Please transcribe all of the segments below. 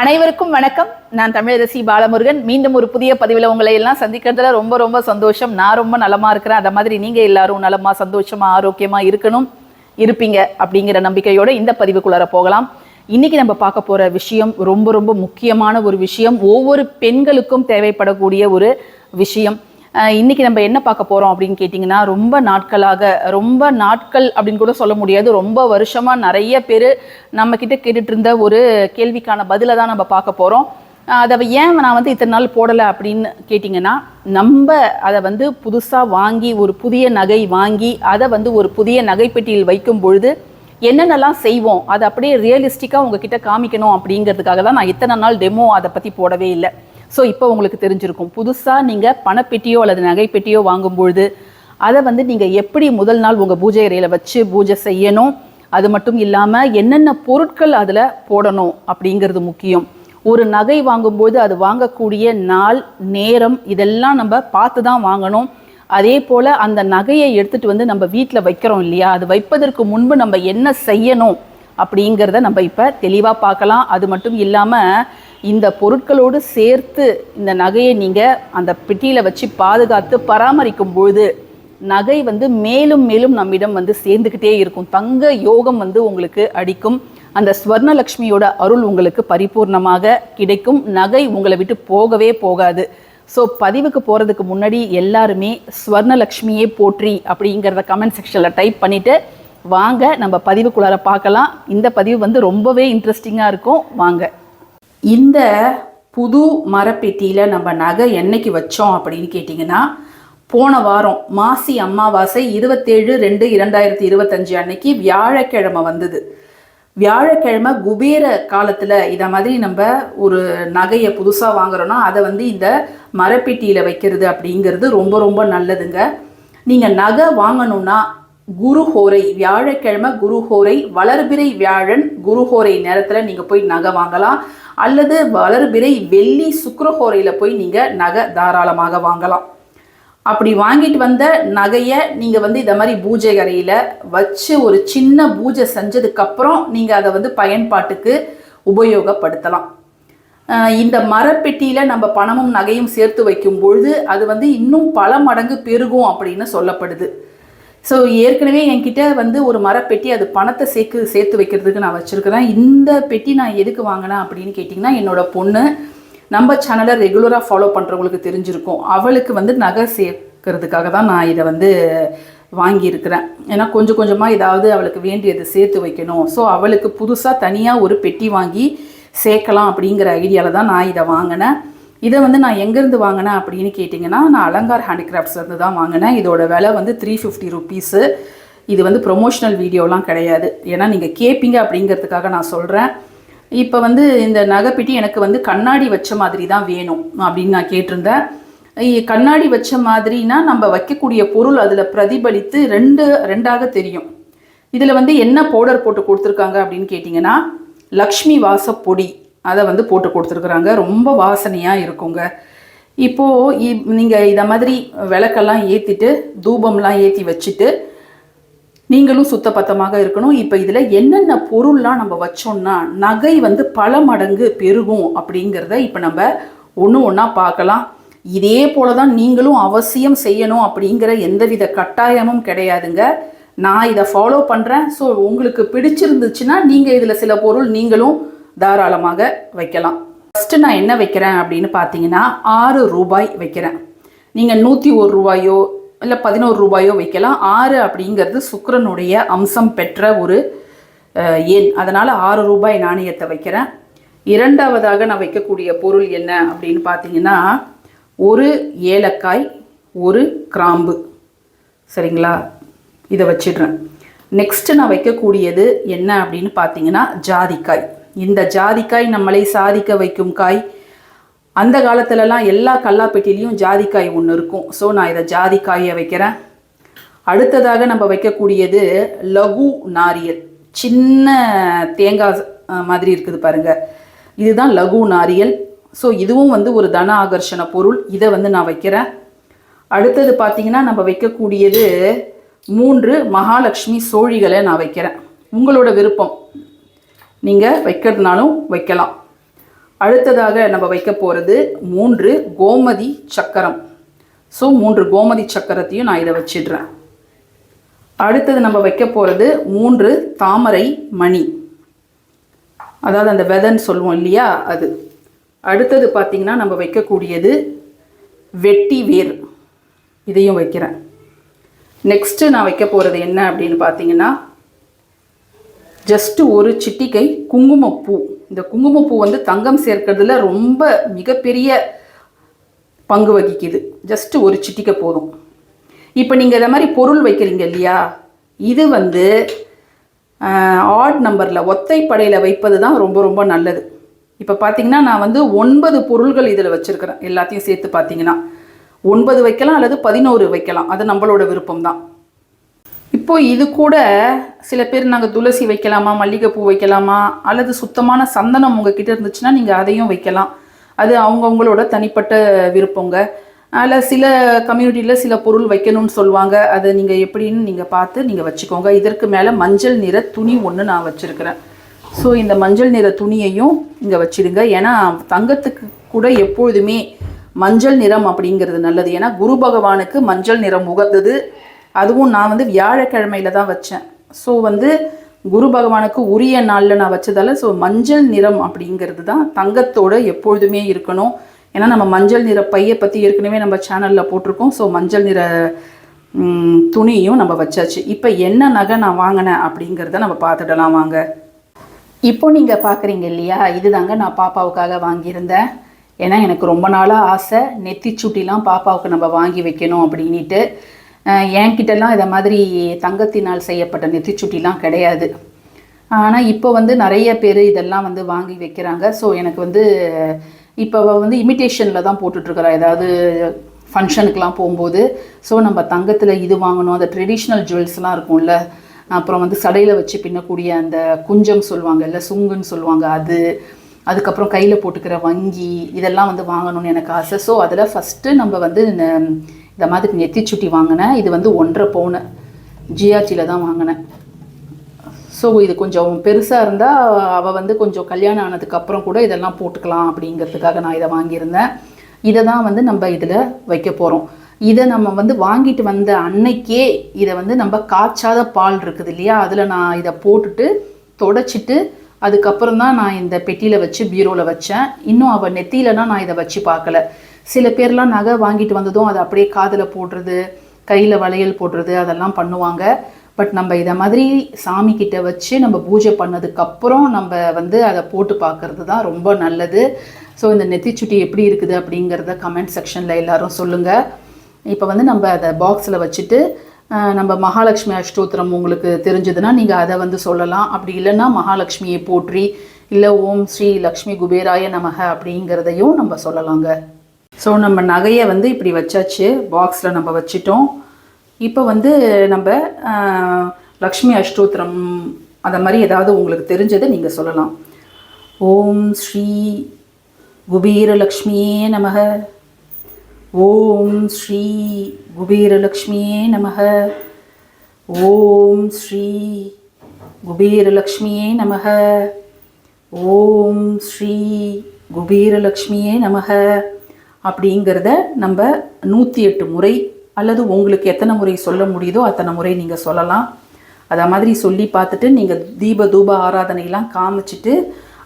அனைவருக்கும் வணக்கம். நான் தமிழரசி பாலமுருகன். மீண்டும் ஒரு புதிய பதிவில் உங்களை எல்லாம் சந்திக்கிறதுல ரொம்ப ரொம்ப சந்தோஷம். நான் ரொம்ப நலமா இருக்கிறேன். அந்த மாதிரி நீங்க எல்லாரும் நலமா சந்தோஷமா ஆரோக்கியமா இருக்கணும் இருப்பீங்க அப்படிங்கிற நம்பிக்கையோட இந்த பதிவுக்குள்ளார போகலாம். இன்னைக்கு நம்ம பார்க்க போற விஷயம் ரொம்ப ரொம்ப முக்கியமான ஒரு விஷயம். ஒவ்வொரு பெண்களுக்கும் தேவைப்படக்கூடிய ஒரு விஷயம். இன்றைக்கி இன்னைக்கு நம்ம என்ன பார்க்க போறோம் அப்படின்னு கேட்டிங்கன்னா ரொம்ப நாட்களாக ரொம்ப நாட்கள் அப்படின்னு கூட சொல்ல முடியாது. ரொம்ப வருஷமா நிறைய பேர் நம்ம கிட்ட கேட்டுட்டு இருந்த ஒரு கேள்விக்கான பதிலை தான் நம்ம பார்க்க போறோம். அதை ஏன் நான் வந்து இத்தனை நாள் போடலை அப்படின்னு கேட்டிங்கன்னா நம்ம அதை வந்து புதுசாக வாங்கி ஒரு புதிய நகை வாங்கி அதை வந்து ஒரு புதிய நகைப்பெட்டியில் வைக்கும் பொழுது என்னென்னலாம் செய்வோம் அதை அப்படியே ரியலிஸ்டிக்காக உங்ககிட்ட காமிக்கணும் அப்படிங்கிறதுக்காக தான் நான் இத்தனை நாள் டெமோ அதை பற்றி போடவே இல்லை. ஸோ இப்போ உங்களுக்கு தெரிஞ்சிருக்கும். புதுசாக நீங்கள் பணப்பெட்டியோ அல்லது நகைப்பெட்டியோ வாங்கும்பொழுது அதை வந்து நீங்கள் எப்படி முதல் நாள் உங்கள் பூஜை அறையில் வச்சு பூஜை செய்யணும்? அது மட்டும் இல்லாமல் என்னென்ன பொருட்கள் அதில் போடணும் அப்படிங்கிறது முக்கியம். ஒரு நகை வாங்கும்போது அது வாங்கக்கூடிய நாள் நேரம் இதெல்லாம் நம்ம பார்த்து தான் வாங்கணும். அதே போல் அந்த நகையை எடுத்துகிட்டு வந்து நம்ம வீட்டில் வைக்கிறோம் இல்லையா? அது வைப்பதற்கு முன்பு நம்ம என்ன செய்யணும் அப்படிங்கிறத நம்ம இப்போ தெளிவாக பார்க்கலாம். அது மட்டும் இல்லாமல் இந்த பொருட்களோடு சேர்த்து இந்த நகையை நீங்கள் அந்த பெட்டியில் வச்சு பாதுகாத்து பராமரிக்கும் பொழுது நகை வந்து மேலும் மேலும் நம்மிடம் வந்து சேர்ந்துக்கிட்டே இருக்கும். தங்க யோகம் வந்து உங்களுக்கு அடிக்கும். அந்த ஸ்வர்ணலக்ஷ்மியோட அருள் உங்களுக்கு பரிபூர்ணமாக கிடைக்கும். நகை உங்களை விட்டு போகவே போகாது. ஸோ பதிவுக்கு போகிறதுக்கு முன்னாடி எல்லாருமே ஸ்வர்ணலக்ஷ்மியே போற்றி அப்படிங்கிறத கமெண்ட் செக்ஷனில் டைப் பண்ணிவிட்டு வாங்க. நம்ம பதிவுக்குள்ளார பார்க்கலாம். இந்த பதிவு வந்து ரொம்பவே இன்ட்ரெஸ்டிங்காக இருக்கும். வாங்க. இந்த புது மரப்பெட்டியில் நம்ம நகை என்னைக்கு வச்சோம் அப்படின்னு கேட்டிங்கன்னா போன வாரம் மாசி அமாவாசை இருபத்தேழு ரெண்டு இரண்டாயிரத்தி இருபத்தஞ்சு அன்னைக்கு வியாழக்கிழமை வந்தது. வியாழக்கிழமை குபேர காலத்தில் இதை மாதிரி நம்ம ஒரு நகையை புதுசாக வாங்குறோன்னா அதை வந்து இந்த மரப்பெட்டியில் வைக்கிறது அப்படிங்கிறது ரொம்ப ரொம்ப நல்லதுங்க. நீங்கள் நகை வாங்கணுன்னா குருஹோரை வியாழக்கிழமை குருஹோரை வளர்பிறை வியாழன் குருஹோரை நேரத்தில் நீங்கள் போய் நகை வாங்கலாம். அல்லது வளர்பிறை வெள்ளி சுக்கரஹோரையில் போய் நீங்கள் நகை தாராளமாக வாங்கலாம். அப்படி வாங்கிட்டு வந்த நகையை நீங்கள் வந்து இந்த மாதிரி பூஜை அறையில் வச்சு ஒரு சின்ன பூஜை செஞ்சதுக்கப்புறம் நீங்கள் அதை வந்து பயன்பாட்டுக்கு உபயோகப்படுத்தலாம். இந்த மரப்பெட்டியில் நம்ம பணமும் நகையும் சேர்த்து வைக்கும் பொழுது அது வந்து இன்னும் பல மடங்கு பெருகும் அப்படின்னு சொல்லப்படுது. ஸோ ஏற்கனவே என்கிட்ட வந்து ஒரு மரப்பெட்டி அது பணத்தை சேர்க்கு சேர்த்து வைக்கிறதுக்கு நான் வச்சுருக்கிறேன். இந்த பெட்டி நான் எதுக்கு வாங்கினேன் அப்படின்னு கேட்டிங்கன்னா என்னோடய பொண்ணு நம்ம சேனலை ரெகுலராக ஃபாலோ பண்ணுறவங்களுக்கு தெரிஞ்சிருக்கும். அவளுக்கு வந்து நகை சேர்க்கறதுக்காக தான் நான் இதை வந்து வாங்கியிருக்கிறேன். ஏன்னா கொஞ்சம் கொஞ்சமாக ஏதாவது அவளுக்கு வேண்டியது சேர்த்து வைக்கணும். ஸோ அவளுக்கு புதுசாக தனியாக ஒரு பெட்டி வாங்கி சேர்க்கலாம் அப்படிங்கிற ஐடியாவில் தான் நான் இதை வாங்கினேன். இதை வந்து நான் எங்கேருந்து வாங்கினேன் அப்படின்னு கேட்டிங்கன்னா நான் அலங்கார் ஹேண்டிகிராஃப்ட்ஸ்லேருந்து தான் வாங்கினேன். இதோட விலை வந்து த்ரீ ஃபிஃப்டி ருபீஸு இது வந்து ப்ரொமோஷனல் வீடியோலாம் கிடையாது. ஏன்னா நீங்கள் கேட்பீங்க அப்படிங்கிறதுக்காக நான் சொல்கிறேன் இப்போ வந்து இந்த நகைப்பெட்டி எனக்கு வந்து கண்ணாடி வச்ச மாதிரி தான் வேணும் அப்படின்னு நான் கேட்டிருந்தேன். கண்ணாடி வச்ச மாதிரினா நம்ம வைக்கக்கூடிய பொருள் அதில் பிரதிபலித்து ரெண்டு ரெண்டாக தெரியும். இதில் வந்து என்ன பவுடர் போட்டு கொடுத்துருக்காங்க அப்படின்னு கேட்டிங்கன்னா லக்ஷ்மி வாச பொடி அதை வந்து போட்டு கொடுத்துருக்குறாங்க. ரொம்ப வாசனையாக இருக்குங்க. இப்போது நீங்கள் இதை மாதிரி விளக்கெல்லாம் ஏற்றிட்டு தூபம்லாம் ஏற்றி வச்சுட்டு நீங்களும் சுத்தபத்தமாக இருக்கணும். இப்போ இதில் என்னென்ன பொருள்லாம் நம்ம வச்சோம்னா நகை வந்து பல மடங்கு பெருகும் அப்படிங்கிறத இப்போ நம்ம ஒன்று ஒன்றா பார்க்கலாம். இதே போல தான் நீங்களும் அவசியம் செய்யணும் அப்படிங்கிற எந்தவித கட்டாயமும் கிடையாதுங்க. நான் இதை ஃபாலோ பண்ணுறேன் ஸோ உங்களுக்கு பிடிச்சிருந்துச்சுன்னா நீங்கள் இதில் சில பொருள் நீங்களும் தாராளமாக வைக்கலாம். ஃபஸ்ட்டு நான் என்ன வைக்கிறேன் அப்படின்னு பார்த்தீங்கன்னா ஆறு ரூபாய் வைக்கிறேன். நீங்கள் நூற்றி ஒரு ரூபாயோ இல்லை பதினோரு ரூபாயோ வைக்கலாம். ஆறு அப்படிங்கிறது சுக்கரனுடைய அம்சம் பெற்ற ஒரு எண். அதனால் ஆறு ரூபாய் நாணயத்தை வைக்கிறேன். இரண்டாவதாக நான் வைக்கக்கூடிய பொருள் என்ன அப்படின்னு பார்த்தீங்கன்னா ஒரு ஏலக்காய் ஒரு கிராம்பு. சரிங்களா? இதை வச்சிடுறேன். நெக்ஸ்ட்டு நான் வைக்கக்கூடியது என்ன அப்படின்னு பார்த்தீங்கன்னா ஜாதிக்காய். இந்த ஜாதிக்காய் நம்மளை சாதிக்க வைக்கும் காய். அந்த காலத்துலலாம் எல்லா கல்லாப்பெட்டிலையும் ஜாதிக்காய் ஒன்று இருக்கும். ஸோ நான் இதை ஜாதிக்காயை வைக்கிறேன். அடுத்ததாக நம்ம வைக்கக்கூடியது லகு நாரியல். சின்ன தேங்காய் மாதிரி இருக்குது பாருங்கள் இதுதான் லகு நாரியல். ஸோ இதுவும் வந்து ஒரு தன ஆகர்ஷண பொருள். இதை வந்து நான் வைக்கிறேன். அடுத்தது பார்த்தீங்கன்னா நம்ம வைக்கக்கூடியது மூன்று மகாலட்சுமி சோழிகளை நான் வைக்கிறேன். உங்களோட விருப்பம். நீங்கள் வைக்கிறதுனாலும் வைக்கலாம். அடுத்ததாக நம்ம வைக்க போகிறது மூன்று கோமதி சக்கரம். ஸோ மூன்று கோமதி சக்கரத்தையும் நான் இதை வச்சிடுறேன். அடுத்தது நம்ம வைக்க போகிறது மூன்று தாமரை மணி. அதாவது அந்த வெதன்னு சொல்லுவோம் இல்லையா அது. அடுத்தது பார்த்திங்கன்னா நம்ம வைக்கக்கூடியது வெட்டி வேர். இதையும் வைக்கிறேன். நெக்ஸ்ட்டு நான் வைக்க போகிறது என்ன அப்படின்னு பார்த்தீங்கன்னா ஜஸ்ட்டு ஒரு சிட்டிகை குங்குமப்பூ. இந்த குங்குமப்பூ வந்து தங்கம் சேர்க்கறதுல ரொம்ப மிகப்பெரிய பங்கு வகிக்குது. ஜஸ்ட்டு ஒரு சிட்டிக்கை போதும். இப்போ நீங்கள் இதை மாதிரி பொருள் வைக்கிறீங்க இல்லையா? இது வந்து ஆட் நம்பரில் ஒத்தைப்படையில் வைப்பது தான் ரொம்ப ரொம்ப நல்லது. இப்போ பார்த்தீங்கன்னா நான் வந்து ஒன்பது பொருள்கள் இதில் வச்சுருக்கிறேன். எல்லாத்தையும் சேர்த்து பார்த்தீங்கன்னா ஒன்பது வைக்கலாம் அல்லது பதினோரு வைக்கலாம். அது நம்மளோட விருப்பம் தான் இப்போ இது கூட சில பேர் நாங்கள் துளசி வைக்கலாமா மல்லிகைப்பூ வைக்கலாமா அல்லது சுத்தமான சந்தனம் உங்ககிட்ட இருந்துச்சுன்னா நீங்கள் அதையும் வைக்கலாம். அது அவங்கவுங்களோட தனிப்பட்ட விருப்பங்க. அதில் சில கம்யூனிட்டியில் சில பொருள் வைக்கணும்னு சொல்லுவாங்க. அதை நீங்கள் எப்படின்னு நீங்கள் பார்த்து நீங்கள் வச்சுக்கோங்க. இதற்கு மேலே மஞ்சள் நிற துணி ஒன்று நான் வச்சுருக்கிறேன். ஸோ இந்த மஞ்சள் நிற துணியையும் இங்கே வச்சிடுங்க. ஏன்னா தங்கத்துக்கு கூட எப்பொழுதுமே மஞ்சள் நிறம் அப்படிங்கிறது நல்லது. ஏன்னா குரு பகவானுக்கு மஞ்சள் நிறம் உகந்தது. அதுவும் நான் வந்து வியாழக்கிழமையில தான் வச்சேன். ஸோ வந்து குரு பகவானுக்கு உரிய நாளில் நான் வச்சதால ஸோ மஞ்சள் நிறம் அப்படிங்கிறது தான் தங்கத்தோடு எப்பொழுதுமே இருக்கணும். ஏன்னா நம்ம மஞ்சள் நிற பையை பற்றி ஏற்கனவே நம்ம சேனலில் போட்டிருக்கோம். ஸோ மஞ்சள் நிற துணியும் நம்ம வச்சாச்சு. இப்போ என்ன நகை நான் வாங்கினேன் அப்படிங்கிறத நம்ம பார்த்துடலாம் வாங்க. இப்போ நீங்கள் பார்க்குறீங்க இல்லையா? இதுதாங்க நான் பாப்பாவுக்காக வாங்கியிருந்தேன். ஏன்னா எனக்கு ரொம்ப நாளாக ஆசை. நெத்தி சுட்டிலாம் பாப்பாவுக்கு நம்ம வாங்கி வைக்கணும் அப்படின்ட்டு என்கிட்டலாம் இதை மாதிரி தங்கத்தினால் செய்யப்பட்ட நெத்திச்சுட்டிலாம் கிடையாது. ஆனால் இப்போ வந்து நிறைய பேர் இதெல்லாம் வந்து வாங்கி வைக்கிறாங்க. ஸோ எனக்கு வந்து இப்போ வந்து இமிட்டேஷனில் தான் போட்டுட்ருக்குறா. ஏதாவது ஃபங்க்ஷனுக்கெலாம் போகும்போது ஸோ நம்ம தங்கத்தில் இது வாங்கணும். அந்த ட்ரெடிஷ்னல் ஜுவல்ஸ்லாம் இருக்கும்ல. அப்புறம் வந்து சடையில் வச்சு பின்னக்கூடிய அந்த குஞ்சம் சொல்லுவாங்க இல்லை சுங்குன்னு சொல்லுவாங்க அது. அதுக்கப்புறம் கையில் போட்டுக்கிற வங்கி இதெல்லாம் வந்து வாங்கணும்னு எனக்கு ஆசை. ஸோ அதில் ஃபஸ்ட்டு நம்ம வந்து இந்த மாதிரி மாதிரி நெத்திச்சுட்டி வாங்கினேன். இது வந்து ஒன்றரை பவுனு. ஜிஆர்டியில் தான் வாங்கினேன். ஸோ இது கொஞ்சம் பெருசாக இருந்தால் அவள் வந்து கொஞ்சம் கல்யாணம் ஆனதுக்கப்புறம் கூட இதெல்லாம் போட்டுக்கலாம் அப்படிங்கிறதுக்காக நான் இதை வாங்கியிருந்தேன். இதை தான் வந்து நம்ம இதில் வைக்க போகிறோம் இதை நம்ம வந்து வாங்கிட்டு வந்த அன்னைக்கே இதை வந்து நம்ம காய்ச்சாத பால் இருக்குது இல்லையா? அதில் நான் இதை போட்டுட்டு தொடச்சிட்டு அதுக்கப்புறம் தான் நான் இந்த பெட்டியில் வச்சு பீரோவில் வச்சேன். இன்னும் அவள் நெத்தியிலனா நான் இதை வச்சு பார்க்கல. சில பேர்லாம் நகை வாங்கிட்டு வந்ததும் அதை அப்படியே காதில் போடுறது கையில் வளையல் போடுறது அதெல்லாம் பண்ணுவாங்க. பட் நம்ம இதை மாதிரி சாமி கிட்ட வச்சு நம்ம பூஜை பண்ணதுக்கப்புறம் நம்ம வந்து அதை போட்டு பார்க்கறது தான் ரொம்ப நல்லது. ஸோ இந்த நெத்திச்சுட்டி எப்படி இருக்குது அப்படிங்கிறத கமெண்ட் செக்ஷனில் எல்லாரும் சொல்லுங்கள் இப்போ வந்து நம்ம அதை பாக்ஸில் வச்சுட்டு நம்ம மகாலட்சுமி அஷ்டோத்திரம் உங்களுக்கு தெரிஞ்சதுன்னா நீங்கள் அதை வந்து சொல்லலாம். அப்படி இல்லைன்னா மகாலட்சுமியை போற்றி இல்லை ஓம் ஸ்ரீ லக்ஷ்மி குபேராய நமக அப்படிங்கிறதையும் நம்ம சொல்லலாங்க. ஸோ நம்ம நகையை வந்து இப்படி வச்சாச்சு பாக்ஸில் நம்ம வச்சிட்டோம். இப்போ வந்து நம்ம லக்ஷ்மி அஷ்டோத்திரம் அந்த மாதிரி ஏதாவது உங்களுக்கு தெரிஞ்சதை நீங்கள் சொல்லலாம். ஓம் ஸ்ரீ குபீரலக்ஷ்மியே நமக. ஓம் ஸ்ரீ குபீரலக்ஷ்மியே நமக. ஓம் ஸ்ரீ குபீரலக்ஷ்மியே நமக. ஓம் ஸ்ரீ குபீரலக்ஷ்மியே நமக. அப்படிங்கிறத நம்ம நூற்றி எட்டு முறை அல்லது உங்களுக்கு எத்தனை முறை சொல்ல முடியுதோ அத்தனை முறை நீங்கள் சொல்லலாம். அதை மாதிரி சொல்லி பார்த்துட்டு நீங்கள் தீப தூப ஆராதனையெல்லாம் காமிச்சிட்டு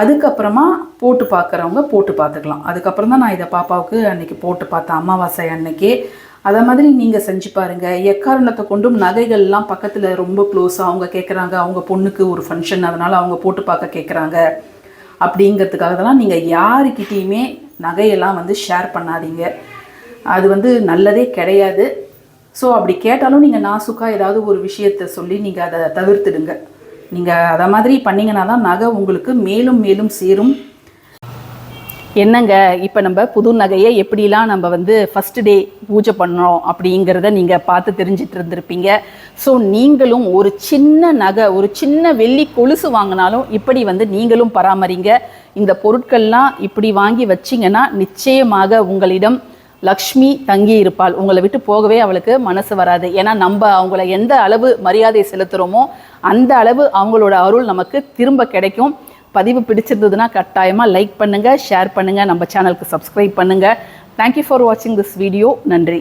அதுக்கப்புறமா போட்டு பார்க்குறவங்க போட்டு பார்த்துக்கலாம். அதுக்கப்புறம் தான் நான் இதை பாப்பாவுக்கு அன்றைக்கி போட்டு பார்த்தேன் அமாவாசை அன்னைக்கே. அதை மாதிரி நீங்கள் செஞ்சு பாருங்கள் எக்காரணத்தை கொண்டும் நகைகள்லாம் பக்கத்தில் ரொம்ப க்ளோஸாக அவங்க கேட்குறாங்க அவங்க பொண்ணுக்கு ஒரு ஃபங்க்ஷன் அதனால் அவங்க போட்டு பார்க்க கேட்குறாங்க அப்படிங்கிறதுக்காகலாம் நீங்கள் யாருக்கிட்டேயுமே நகையெல்லாம் வந்து ஷேர் பண்ணாதீங்க. அது வந்து நல்லதே கிடையாது. ஸோ அப்படி கேட்டாலும் நீங்கள் நாசுக்காக ஏதாவது ஒரு விஷயத்தை சொல்லி நீங்கள் அதை தவிர்த்துடுங்க. நீங்கள் அதை மாதிரி பண்ணீங்கன்னா தான் நகை உங்களுக்கு மேலும் மேலும் சேரும். என்னங்க இப்போ நம்ம புது நகையை எப்படிலாம் நம்ம வந்து ஃபஸ்ட் டே பூஜை பண்ணோம் அப்படிங்கிறத நீங்கள் பார்த்து தெரிஞ்சிட்டு இருந்திருப்பீங்க. ஸோ நீங்களும் ஒரு சின்ன நகை ஒரு சின்ன வெள்ளி கொலுசு வாங்கினாலும் இப்படி வந்து நீங்களும் பராமரிங்க. இந்த பொருட்கள்லாம் இப்படி வாங்கி வச்சிங்கன்னா நிச்சயமாக உங்களிடம் லக்ஷ்மி தங்கி இருப்பாள் உங்களை விட்டு போகவே அவளுக்கு மனசு வராது. ஏன்னா நம்ம அவங்கள எந்த அளவு மரியாதை செலுத்துகிறோமோ அந்த அளவு அவங்களோட அருள் நமக்கு திரும்ப கிடைக்கும். பதிவு பிடிச்சிருந்ததுன்னா கட்டாயமாக லைக் பண்ணுங்கள் ஷேர் பண்ணுங்கள் நம்ம சேனலுக்கு சப்ஸ்கிரைப் பண்ணுங்கள் தேங்க்யூ ஃபார் வாட்சிங் திஸ் வீடியோ நன்றி.